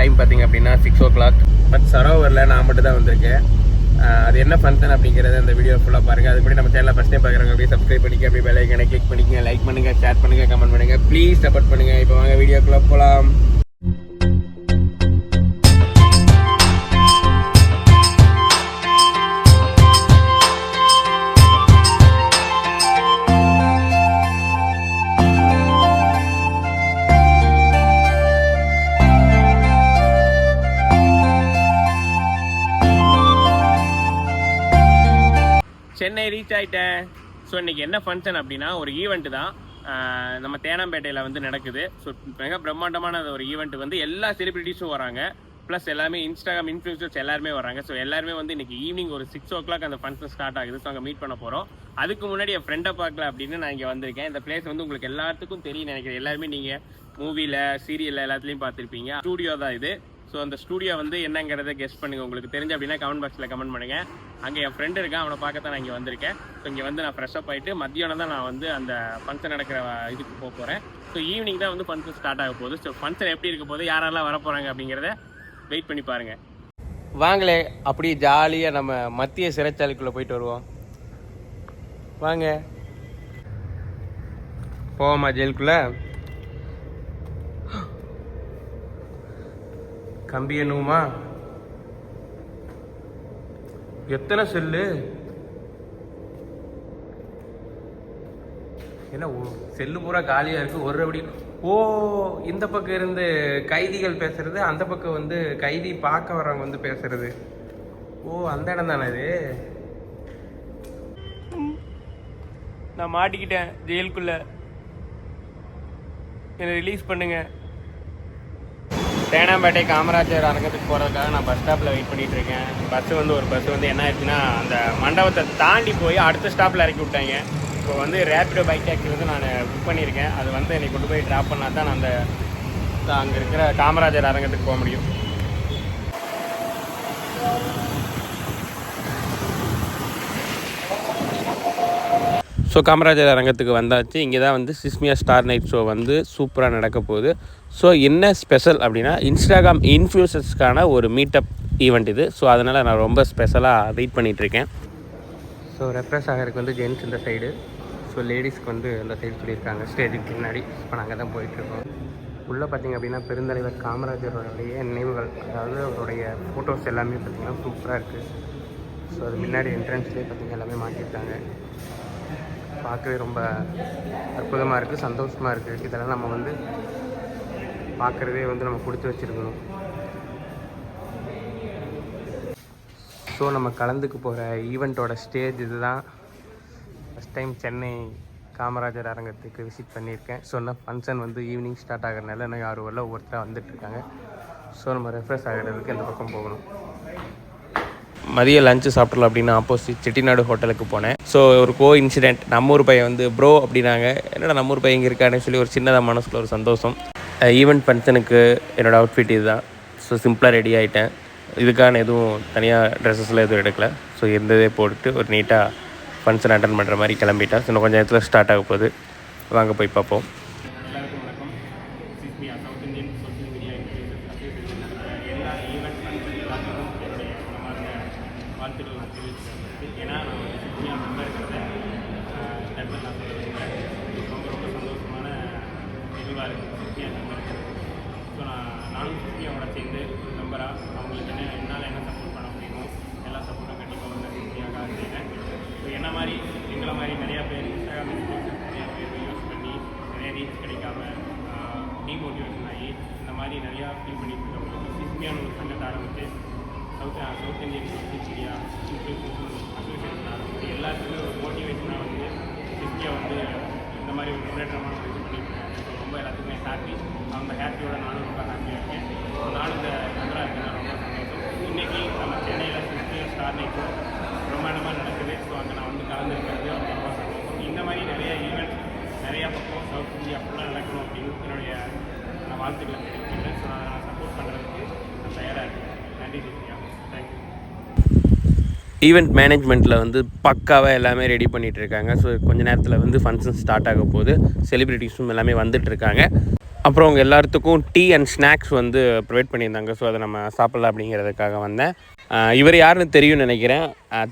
Time பார்த்தீங்க அப்படின்னா six o'clock but சரோவரில் நான் மட்டும் தான் வந்திருக்கேன். அது என்ன ஃபங்க்ஷன் அப்படிங்கிறத அந்த வீடியோ ஃபுல்லாக பாருங்கள் அதுபடி நம்ம சேனலில் ஃபஸ்ட் டைம் பார்க்குறவங்க அப்படியே சப்ஸ்கிரைப் பண்ணிக்க அப்படியே பெல் ஐக்கனை கிளிக் பண்ணிக்கங்க லைக் பண்ணுங்கள் ஷேர் பண்ணுங்கள் கமெண்ட் பண்ணுங்கள் ப்ளீஸ் சப்போர்ட் பண்ணுங்கள் இப்போ வாங்க வீடியோக்குள்ளே போகலாம் ஸோ இன்னைக்கு என்ன ஃபங்க்ஷன் அப்படின்னா ஒரு ஈவெண்ட்டு தான் நம்ம தேனாம்பேட்டையில் வந்து நடக்குது. ஸோ மிக பிரம்மாண்டமான ஒரு ஈவெண்ட் வந்து எல்லா செலிபிரிட்டிஸும் வராங்க. ப்ளஸ் எல்லாமே இன்ஸ்டாகிராம் இன்ஃப்ளூன்சர்ஸ் எல்லாருமே வராங்க. ஸோ எல்லாருமே வந்து இன்றைக்கி ஈவினிங் ஒரு சிக்ஸ் ஓ கிளாக் அந்த ஃபங்க்ஷன் ஸ்டார்ட் ஆகுது. ஸோ அங்கே மீட் பண்ண போகிறோம் அதுக்கு முன்னாடி என் ஃப்ரெண்டை பார்க்கல அப்படின்னு நான் இங்கே வந்திருக்கேன். இந்த பிளேஸ் வந்து உங்களுக்கு எல்லாத்துக்கும் தெரியும் நினைக்கிறேன். எல்லாருமே நீங்கள் மூவியில் சீரியலில் எல்லாத்துலேயும் பார்த்துருப்பீங்க. ஸ்டூடியோ தான் இது. ஸோ அந்த ஸ்டூடியோ வந்து என்னங்கிறத கெஸ்ட் பண்ணுங்க. உங்களுக்கு தெரிஞ்சு அப்படின்னா கமெண்ட் பாக்ஸில் கமெண்ட் பண்ணுங்க. அங்கே என் ஃப்ரெண்டு இருக்கான். அவனை பார்க்க தான் நான் இங்கே வந்திருக்கேன். ஸோ இங்கே வந்து நான் ஃப்ரெஷ்ஷப் ஆகிட்டு மத்தியானம் தான் நான் வந்து அந்த ஃபங்க்ஷன் நடக்கிற இதுக்கு போக போகிறேன் ஸோ ஈவினிங் தான் வந்து ஃபங்க்ஷன் ஸ்டார்ட் ஆக போகுது. ஸோ ஃபங்க்ஷன் எப்படி இருக்க போகுது யாரெல்லாம் வர போகிறாங்க அப்படிங்கிறத வெயிட் பண்ணி பாருங்கள் வாங்களே அப்படியே ஜாலியாக நம்ம மத்திய சிறைச்சாலைக்குள்ளே போயிட்டு வருவோம். வாங்க. போவோமா ஜெயிலுக்குள்ளே கம்பி என்னுமா எத்தனை செல்லு? என்ன ஓ- செல்லு பூரா காலியாக இருக்கு. ஒரு அப்படி ஓ இந்த பக்கம் இருந்து கைதிகள் பேசுறது அந்த பக்கம் வந்து கைதி பார்க்க வர்றவங்க வந்து பேசுறது. ஓ அந்த இடம் தானே இது? நான் மாட்டிக்கிட்டேன் ஜெயிலுக்குள்ள. என்னை ரிலீஸ் பண்ணுங்க. தேனாம்பேட்டை காமராஜர் அரங்கத்துக்கு போகிறதுக்காக நான் பஸ் ஸ்டாப்பில் வெயிட் பண்ணிட்டு இருக்கேன் வந்து ஒரு பஸ் வந்து என்ன ஆயிடுச்சுன்னா அந்த மண்டபத்தை தாண்டி போய் அடுத்த ஸ்டாப்பில் இறக்கி விட்டாங்க. இப்போ வந்து ரேப்பிடோ பைக் டாக்ஸி வந்து நான் புக் பண்ணியிருக்கேன். அது வந்து என்னை கொண்டு போய் ட்ராப் பண்ணால் தான் நான் அந்த அங்கே இருக்கிற காமராஜர் அரங்கத்துக்கு போக முடியும். ஸோ காமராஜர் அரங்கத்துக்கு வந்தாச்சு. இங்கே தான் வந்து சிஸ்மியா ஸ்டார் நைட் ஷோ வந்து சூப்பராக நடக்க போகுது. ஸோ என்ன ஸ்பெஷல் அப்படின்னா இன்ஸ்டாகிராம் இன்ஃப்ளூசர்ஸ்க்கான ஒரு மீட்டப் ஈவெண்ட் இது. ஸோ அதனால் நான் ரொம்ப ஸ்பெஷலாக வெயிட் பண்ணிகிட்ருக்கேன் ஸோ ரெப்ரஸ் ஆகிறதுக்கு வந்து ஜென்ஸ் இந்த சைடு ஸோ லேடிஸ்க்கு வந்து அந்த சைடு சொல்லியிருக்காங்க. ஸ்டேஜுக்கு பின்னாடி. இப்போ நாங்கள் தான் போயிட்டுருக்கோம். உள்ளே பார்த்திங்க அப்படின்னா பெருந்தலைவர் காமராஜருடைய நினைவுகள் அதாவது அவருடைய ஃபோட்டோஸ் எல்லாமே பார்த்தீங்கன்னா சூப்பராக இருக்குது ஸோ அது முன்னாடி என்ட்ரன்ஸ்லேயே பார்த்தீங்கன்னா எல்லாமே மாட்டியிருக்காங்க பார்க்கவே ரொம்ப அற்புதமாக இருக்குது சந்தோஷமாக இருக்குது இதெல்லாம் நம்ம வந்து பார்க்குறதே வந்து நம்ம கொடுத்து வச்சுருக்கணும். ஸோ நம்ம கலந்துக்கு போகிற ஈவெண்ட்டோட ஸ்டேஜ் இதுதான். ஃபஸ்ட் டைம் சென்னை காமராஜர் அரங்கத்துக்கு விசிட் பண்ணியிருக்கேன். ஸோ என்ன ஃபங்க்ஷன் வந்து ஈவினிங் ஸ்டார்ட் ஆகிறனால இன்னும் யாரும் வரல. ஒவ்வொருத்தராக வந்துட்டுருக்காங்க. ஸோ நம்ம ரெஃப்ரெஷ் ஆகிறதுக்கு இந்த பக்கம் போகணும். மதிய லஞ்சு சாப்பிடலாம் அப்படின்னு ஆப்போசிட் செட்டிநாடு ஹோட்டலுக்கு போனேன். ஸோ ஒரு கோ இன்சிடென்ட் நம்ம ஊர் பையன் வந்து ப்ரோ அப்படின்னாங்க. என்னடா நம்ம ஊர் பையன் இங்கே இருக்கான்னு சொல்லி ஒரு சின்னதாக மனசுக்குள்ள ஒரு சந்தோஷம். ஈவெண்ட் ஃபங்க்ஷனுக்கு என்னோடய அவுட்ஃபிட் இது தான் ஸோ சிம்பிளாக ரெடி ஆகிட்டேன் இதுக்கான எதுவும் தனியாக ட்ரெஸ்ஸஸ்லாம் எதுவும் எடுக்கல. ஸோ இருந்ததே போட்டுட்டு ஒரு நீட்டாக ஃபங்க்ஷன் அட்டன் பண்ணுற மாதிரி கிளம்பிட்டேன். இன்னும் கொஞ்சம் நேரத்தில் ஸ்டார்ட் ஆக போகுது. வாங்க போய் பார்ப்போம். எல்லாருக்கும் வணக்கம். சிஸ்மியா சவுத் இந்தியன் நிகழ்வாக இருக்குது சிஸ்மியா ஸோ நான் நானும் சிஸ்மியாவோட சேர்ந்து ஒரு மெம்பராக அவங்களுக்கு என்ன என்னால் என்ன சப்போர்ட் பண்ண முடியுமோ எல்லா சப்போர்ட்டும் கண்டிப்பாக வந்து சிஸ்மியாக்காக செய்கிறேன் ஸோ என்ன மாதிரி எங்களை மாதிரி நிறையா பேர் இன்ஸ்டாகிராம் நிறையா பேர் யூஸ் பண்ணி நிறைய ரீச் கிடைக்காம டிமோட்டிவேஷன் ஆகி இந்த மாதிரி நிறையா ஃபீல் பண்ணிட்டு இருக்கவங்களுக்கு சிஸ்மியான ஒரு சங்கத்தை ஆரம்பித்து south south Indian social association ஆரம்பித்து எல்லாத்துக்குமே ஒரு மோட்டிவேஷனாக வந்து சிஸ்மியா வந்து இந்த மாதிரி ஒரு முன்னேற்றமான ஒரு இது பண்ணிட்டு இருக்காங்க. ரொம்ப எல்லாத்துக்குமே ஹாப்பி அந்த ஹாப்பியோட நானும் ரொம்ப ஹாப்பியாக இருக்கேன். ஸோ நானும் இந்த நல்லா இருக்கேன் ரொம்ப சந்தோஷம். இன்றைக்கி நம்ம சென்னையில் சிஸ்மியா ஸ்டார் நைட்டு பிரம்மாண்டமாக நடக்குது. ஸோ அங்கே நான் வந்து கலந்துருக்கிறது ரொம்ப ரொம்ப சந்தோஷம். இந்த மாதிரி நிறைய ஈவெண்ட் நிறையா பக்கம் சவுத் இந்தியா ஃபுல்லாக நடக்கணும் அப்படின்னு என்னுடைய வாழ்த்துக்களை தெரிவிச்சுக்கிறேன். ஸோ நான் சப்போர்ட் பண்ணுறதுக்கு நான் தயாராக இருக்கேன். நன்றி ஈவெண்ட் மேனேஜ்மெண்ட்டில் வந்து பக்காவாக எல்லாமே ரெடி பண்ணிகிட்டு இருக்காங்க ஸோ கொஞ்ச நேரத்தில் வந்து ஃபங்க்ஷன் ஸ்டார்ட் ஆக போகுது. செலிப்ரிட்டிஸும் எல்லாமே வந்துட்டு இருக்காங்க அப்புறம் உங்கள் எல்லாத்துக்கும் டீ அண்ட் ஸ்நாக்ஸ் வந்து ப்ரொவைட் பண்ணியிருந்தாங்க. ஸோ அதை நம்ம சாப்பிட்லாம் அப்படிங்கிறதுக்காக வந்தேன். இவர் யாருன்னு தெரியும்னு நினைக்கிறேன்.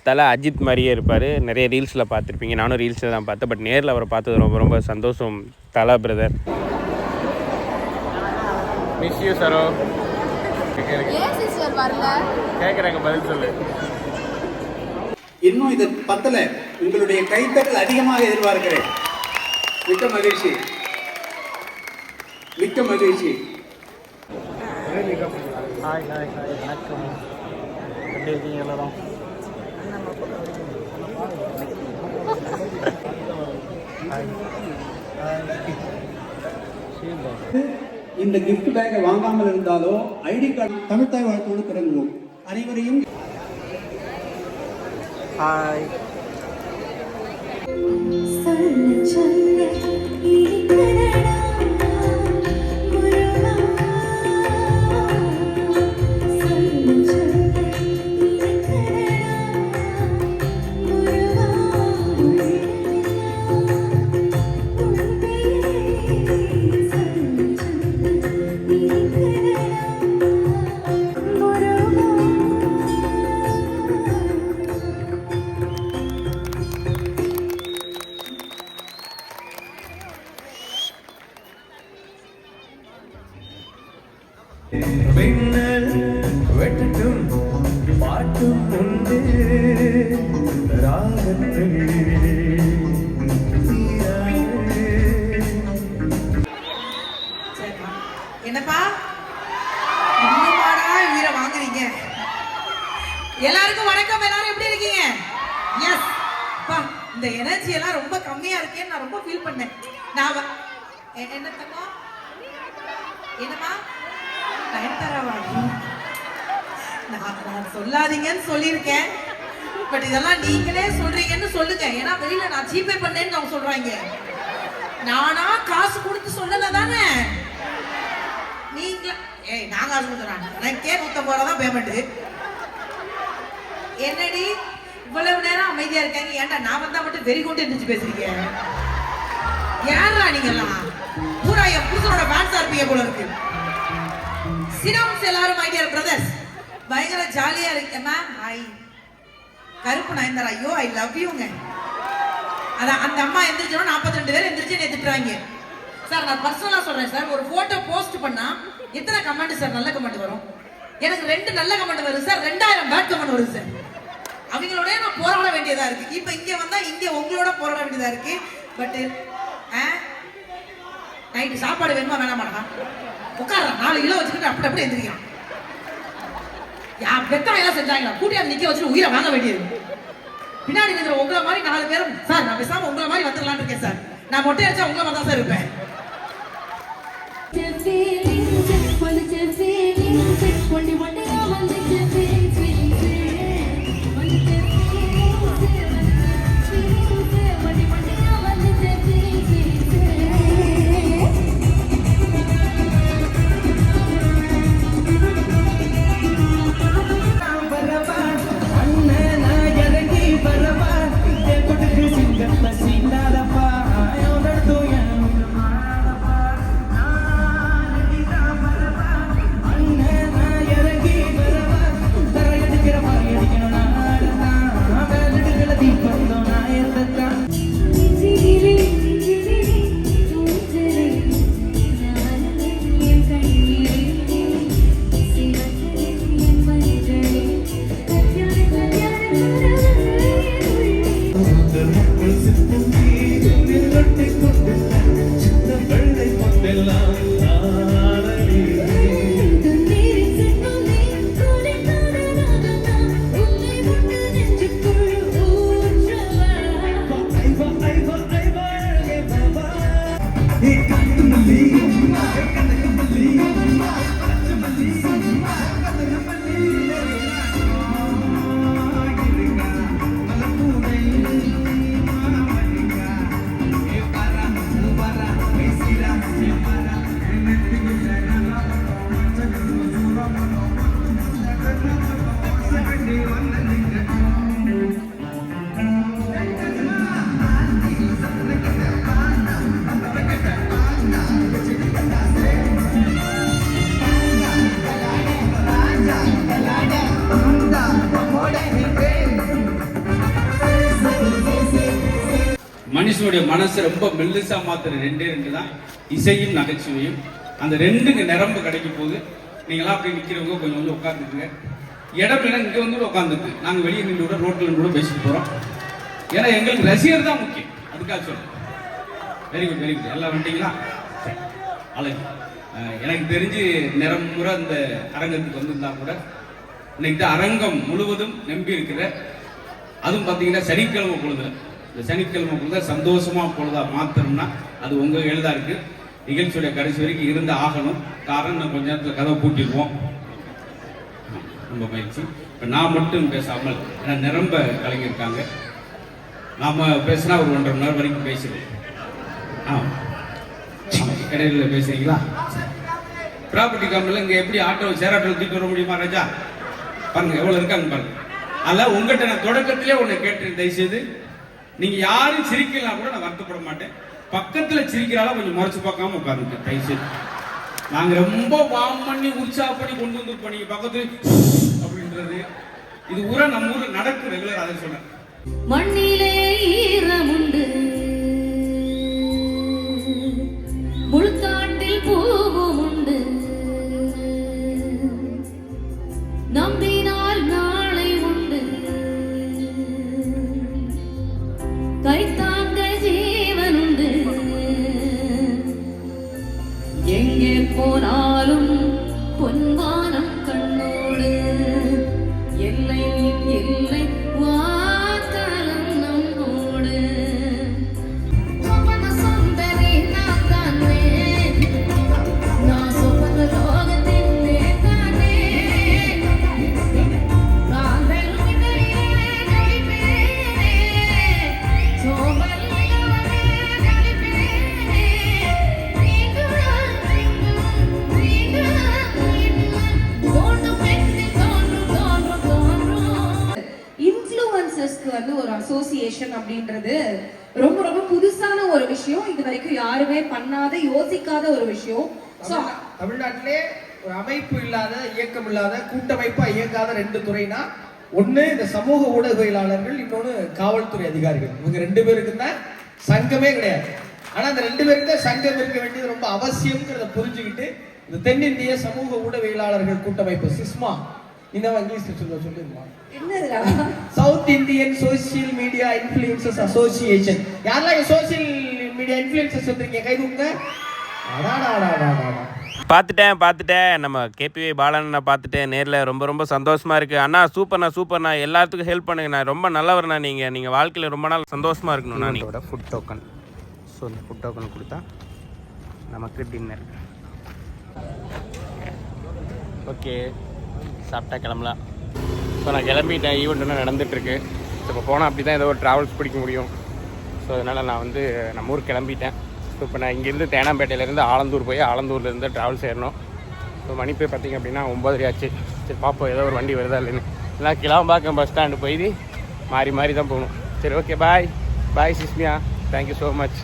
தலை அஜித் மாதிரியே இருப்பார். நிறைய ரீல்ஸில் பார்த்துருப்பீங்க. நானும் ரீல்ஸில் தான் பார்த்தேன். பட் நேரில் அவரை பார்த்தது ரொம்ப ரொம்ப சந்தோஷம். தலா பிரதர் மிஸ் யூ சரோ கேட்குறாங்க பதில் சொல்லு. இன்னும் இது பத்தல. உங்களுடைய கைத்தட்டல் அதிகமாக எதிர்பார்க்கிறேன். மிக்க மகிழ்ச்சி. மிக்க மகிழ்ச்சி. ஹாய் ஹாய் ஹாய் வணக்கம் எப்படி இருக்கீங்க எல்லாரும்? இந்த gift பேக்கை வாங்காமல் இருந்தாலோ ஐடி கார்டு தமிழ்த்தாய் வாழ்த்தோடு தொடங்குவோம் அனைவரையும் ஹாய் என்னப்பா? இன்னுமாடா உயிரை வாங்குறீங்க? எல்லாருக்கும் வணக்கம். எல்லாரும் எப்படி இருக்கீங்க? எஸ் பா இந்த எனர்ஜி எல்லாம் ரொம்ப கம்மியா இருக்கேன்னு நான் ரொம்ப ஃபீல் பண்ணேன். நான் வ- என்ன தங்கம் என்னம்மா? நயன்தாராவா நான் நான் சொல்லாதீங்கன்னு சொல்லியிருக்கேன். பட் இதெல்லாம் நீங்களே சொல்றீங்கன்னு சொல்லுங்க. ஏன்னா வெளியில நான் ஜிபே பண்ணேன்னு அவங்க சொல்றாங்க. நானா காசு கொடுத்து சொல்லல தானே நீங்க நான் காசு கொடுத்துறேன் எனக்கே நூத்தம்பது ரூபா தான் பேமெண்ட் என்னடி? இவ்வளவு நேரம் அமைதியா இருக்காங்க. ஏன்டா நான் வந்தா மட்டும் வெறி கொண்டு இருந்துச்சு பேசுறீங்க? யாரா நீங்க எல்லாம் பூரா என் புருஷனோட ஃபேன்ஸா இருப்பீங்க போல இருக்கு. சினம்ஸ் எல்லாரும் ஐடியா பிரதர்ஸ் பயங்கர ஜாலியா இருக்கு. மேம் ஹாய் கருப்பு நயன்தாரா? ஐயோ ஐ லவ் யூங்க அதான் அந்த அம்மா எந்திரிச்சோம் நாற்பத்தி ரெண்டு பேர் எந்திரிச்சு என்னை சார் நான் பர்சனலா சொல்றேன் சார். ஒரு போட்டோ போஸ்ட் பண்ணா எத்தனை கமெண்ட் சார்? நல்ல கமெண்ட் வரும். எனக்கு ரெண்டு நல்ல கமெண்ட் வருது சார். ரெண்டாயிரம் பேட் கமெண்ட் வருது சார். அவங்களோட நான் போராட வேண்டியதா இருக்கு. இப்போ இங்க வந்தா இங்க உங்களோட போராட வேண்டியதா இருக்கு. பட் நைட்டு சாப்பாடு வேணுமா வேணாமாடா உட்கார நாலு கிலோ வச்சுக்கிட்டு அப்படி அப்படி எந்திரிக்கிறான். யா வெத்தம் எல்லாம் செஞ்சாங்களா? கூட்டியாந்து நிக்க வச்சுட்டு உயிரை வாங்க வேண்டியது. பின்னாடி இருக்கிற உங்களை மாதிரி நாலு பேரும் சார் நான் பேசாம உங்களை மாதிரி வந்துடலான்னு இருக்கேன் சார். நான் மொட்டை அடிச்சா உங்களை மாதிரி தான் சார் இருப்பேன். 21 day, I'm addicted to மனுஷனுடைய மனசை ரொம்ப மெல்லிசா மாத்துற ரெண்டே ரெண்டு தான் இசையும் நகைச்சுவையும். அந்த ரெண்டுங்க நிரம்பு கிடைக்கும் போது நீங்களாம் அப்படி நிற்கிறவங்க கொஞ்சம் வந்து உட்காந்துக்குங்க இடம் இடம் இங்கே வந்து உட்காந்துருக்கு நாங்கள் வெளியே நின்று கூட ரோட்டில் கூட பேசிட்டு போகிறோம் ஏன்னா எங்களுக்கு ரசிகர் தான் முக்கியம். அதுக்காக சொல்றேன். வெரி குட் வெரி குட் எல்லாம் வந்துட்டீங்களா சரி. அழகு எனக்கு தெரிஞ்சு நிறமுறை அந்த அரங்கத்துக்கு வந்திருந்தா கூட இன்னைக்கு தான் அரங்கம் முழுவதும் நம்பி இருக்கிற அதுவும் பார்த்தீங்கன்னா சனிக்கிழமை பொழுதுல. இந்த சனிக்கிழமை பொழுத சந்தோஷமாக பொழுதா மாத்தணும்னா அது உங்கள் எழுதா இருக்குது நிகழ்ச்சியுடைய கடைசி வரைக்கும் இருந்து ஆகணும். காரணம் நான் கொஞ்ச நேரத்தில் கதவை பூட்டிடுவோம். ரொம்ப பயிற்சி இப்போ நான் மட்டும் பேசாமல் ஏன்னா நிரம்ப கலைஞருக்காங்க நாம் பேசினா ஒரு ஒன்றரை மணி நேரம் வரைக்கும் பேசுவோம் ஆ இடையில பேசுறீங்களா? ப்ராப்பர்ட்டி கம்பெனியில் இங்கே எப்படி ஆட்டோ சேர் ஆட்டோ தூக்கிட்டு வர முடியுமா ராஜா? பாருங்க எவ்வளோ இருக்காங்க பாருங்க. அதெல்லாம் உங்கள்கிட்ட நான் தொடக்கத்திலே கேட்டு கேட்டேன் தயவுசெய்து. நீங்கள் யாரும் சிரிக்கலாம் கூட நான் வருத்தப்பட மாட்டேன். பக்கத்துல சிரிக்கிறால கொஞ்சம் மறைச்சு பார்க்காம உட்காருங்க தயவுசெய்து. நாங்க ரொம்ப வாம் பண்ணி உற்சாக பண்ணி கொண்டு வந்து பண்ணி பக்கத்துல அப்படின்றது. இது ஊரா நம்ம ஊர்ல நடக்கும் ரெகுலர் அதை சொன்னேன் மண்ணிலே ஈரமுண்டு. அசோசியேஷன் அப்படின்றது ரொம்ப ரொம்ப புதுசான ஒரு விஷயம். இது வரைக்கும் யாருமே பண்ணாத யோசிக்காத ஒரு விஷயம். ஸோ தமிழ்நாட்டிலே ஒரு அமைப்பு இல்லாத இயக்கம் இல்லாத கூட்டமைப்பா இயங்காத ரெண்டு துறைனா ஒண்ணு இந்த சமூக ஊடகவியலாளர்கள் இன்னொன்னு காவல்துறை அதிகாரிகள். இவங்க ரெண்டு பேருக்கு தான் சங்கமே கிடையாது. ஆனா அந்த ரெண்டு பேருக்கு தான் சங்கம் இருக்க வேண்டியது ரொம்ப அவசியம்ங்கிறத புரிஞ்சுக்கிட்டு இந்த தென்னிந்திய சமூக ஊடகவியலாளர்கள் கூட்டமைப்பு சிஸ்மா இந்த இங்கிலீஷ்ல சொல்ல என்னதுடா? South Indian social media influencers association யாரெல்லாம் சோசியல் மீடியா இன்ஃபுளுசஸ் வந்திருக்கீங்க கை தூக்குங்க. பார்த்துட்டேன் பார்த்துட்டேன். நம்ம கேபிவி பாலண்ணனை பார்த்துட்டேன் நேரில் ரொம்ப ரொம்ப சந்தோஷமாக இருக்குது அண்ணா சூப்பர்ண்ணா சூப்பர்ண்ணா எல்லாத்துக்கும் ஹெல்ப் பண்ணுங்கண்ணா ரொம்ப நல்லவர்ண்ணா நீங்கள் நீங்கள் வாழ்க்கையில் ரொம்ப நாள் சந்தோஷமாக இருக்கணும்ண்ணா நீங்களோட ஃபுட் டோக்கன் ஸோ இந்த ஃபுட் டோக்கன் கொடுத்தா நமக்கு டின்னர் ஓகே சாப்பிட்டா கிளம்பலாம். ஸோ நான் கிளம்பிட்டேன் ஈவெண்ட் ஒன்று நடந்துகிட்ருக்கு ஸோ இப்போ போனால் அப்படி தான் ஏதோ ஒரு ட்ராவல்ஸ் பிடிக்க முடியும். ஸோ அதனால் நான் வந்து நம்ம ஊர் கிளம்பிட்டேன். ஸோ இப்போ நான் இங்கேருந்து தேனாம்பேட்டையிலேருந்து ஆலந்தூர் போய் ஆலந்தூர்லேருந்து ட்ராவல்ஸ் ஏறணும். ஸோ மணி போய் பார்த்திங்க அப்படின்னா ஒம்பது ஆச்சு. சரி பார்ப்போம் ஏதோ ஒரு வண்டி வருதா இல்லைன்னு. இல்லை கிளம்பாக்கம் பஸ் ஸ்டாண்டு போய் மாறி மாறி தான் போகணும். சரி okay bye bye சிஸ்மியா. Thank you so much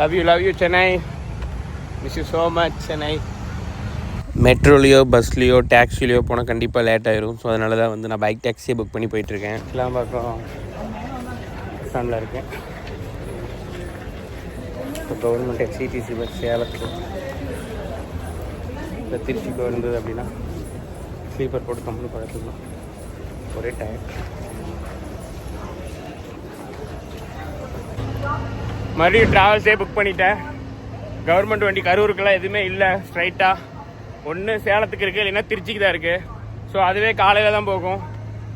love you love you Chennai miss you so much Chennai மெட்ரோலையோ பஸ்லேயோ டேக்ஸிலையோ போனால் கண்டிப்பாக லேட் ஆயிரும். ஸோ அதனால தான் வந்து நான் பைக் டேக்ஸியே புக் பண்ணி போயிட்டுருக்கேன். எல்லாம் பஸ் ஸ்டாண்டில் இருக்கேன். இப்போ கவர்மெண்ட் எஃப்சிடிசி பஸ் சேலத்துக்கு. இந்த திருச்சிக்கு இருந்தது அப்படின்னா ஸ்லீப்பர் போட்டு கம்முன்னு படுத்துக்கலாம். ஒரே டயர் மறுபடியும் ட்ராவல்ஸே புக் பண்ணிட்டேன். கவர்மெண்ட் வண்டி கரூருக்கெல்லாம் எதுவுமே இல்லை ஸ்ட்ரைட்டாக ஒன்று சேலத்துக்கு இருக்குது இல்லைன்னா திருச்சிக்கு தான் இருக்குது ஸோ அதுவே காலையில் தான் போகும்.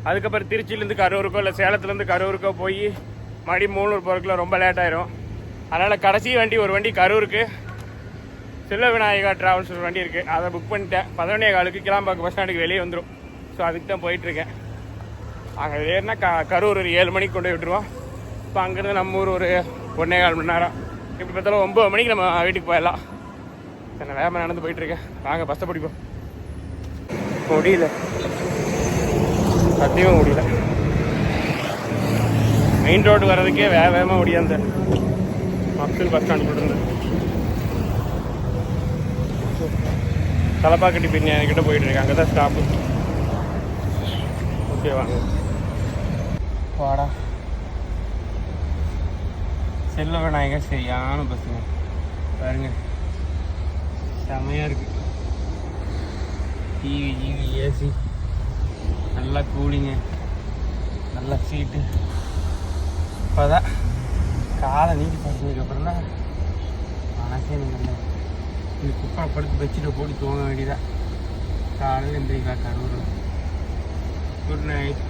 அதுக்கப்புறம் திருச்சியிலேருந்து கரூருக்கோ இல்லை சேலத்துலேருந்து கரூருக்கோ போய் மறுபடியும் மூணூர் போகிறதுக்குள்ள ரொம்ப லேட் ஆயிரும். அதனால் கடைசி வண்டி ஒரு வண்டி கரூருக்கு. செல்ல விநாயகா ட்ராவல்ஸ் ஒரு வண்டி இருக்குது அதை புக் பண்ணிட்டேன். பதினொன்னே காலுக்கு கிளாம்பாக்கு பஸ் ஸ்டாண்டுக்கு வெளியே வந்துடும் ஸோ அதுக்கு தான் போயிட்டுருக்கேன். அங்கே ஏறினா க கரூர் ஒரு ஏழு மணிக்கு கொண்டு விட்டுருவோம். இப்போ அங்கேருந்து நம்ம ஊர் ஒரு ஒன்றே கால் மணி நேரம். இப்படி பார்த்தாலும் ஒம்பது மணிக்கு நம்ம வீட்டுக்கு போயிடலாம். சரி நான் வேகமாக நடந்து போயிட்டுருக்கேன் வாங்க பஸ்ஸை பிடிப்போம். முடியல. சத்தியமாக முடியல. மெயின் ரோடு வர்றதுக்கே வேக வேகமாக முடியாது மக்கள் பஸ் ஸ்டாண்ட் இருந்து தலப்பாக்கட்டி பிரியாணி கிட்ட போயிட்டு இருக்கேன் அங்கே தான் ஸ்டாப்பு ஓகே வாங்க. வாடா. செல்ல விநாயகர் சரியான பஸ்ஸுங்க பாருங்க. செமையாக இருக்கு. டிவி டிவி ஏசி நல்லா கூலிங்கு நல்லா சீட்டு இப்போதான் காலை நீட்டி படிச்சதுக்கப்புறம் தான் மனசே நல்ல இது குப்பை படுத்து பெட்ஷீட்டை போட்டு தூங்க வேண்டியதான் காலையில் எந்திரிக்கலாம் கரூர் குட் நைட்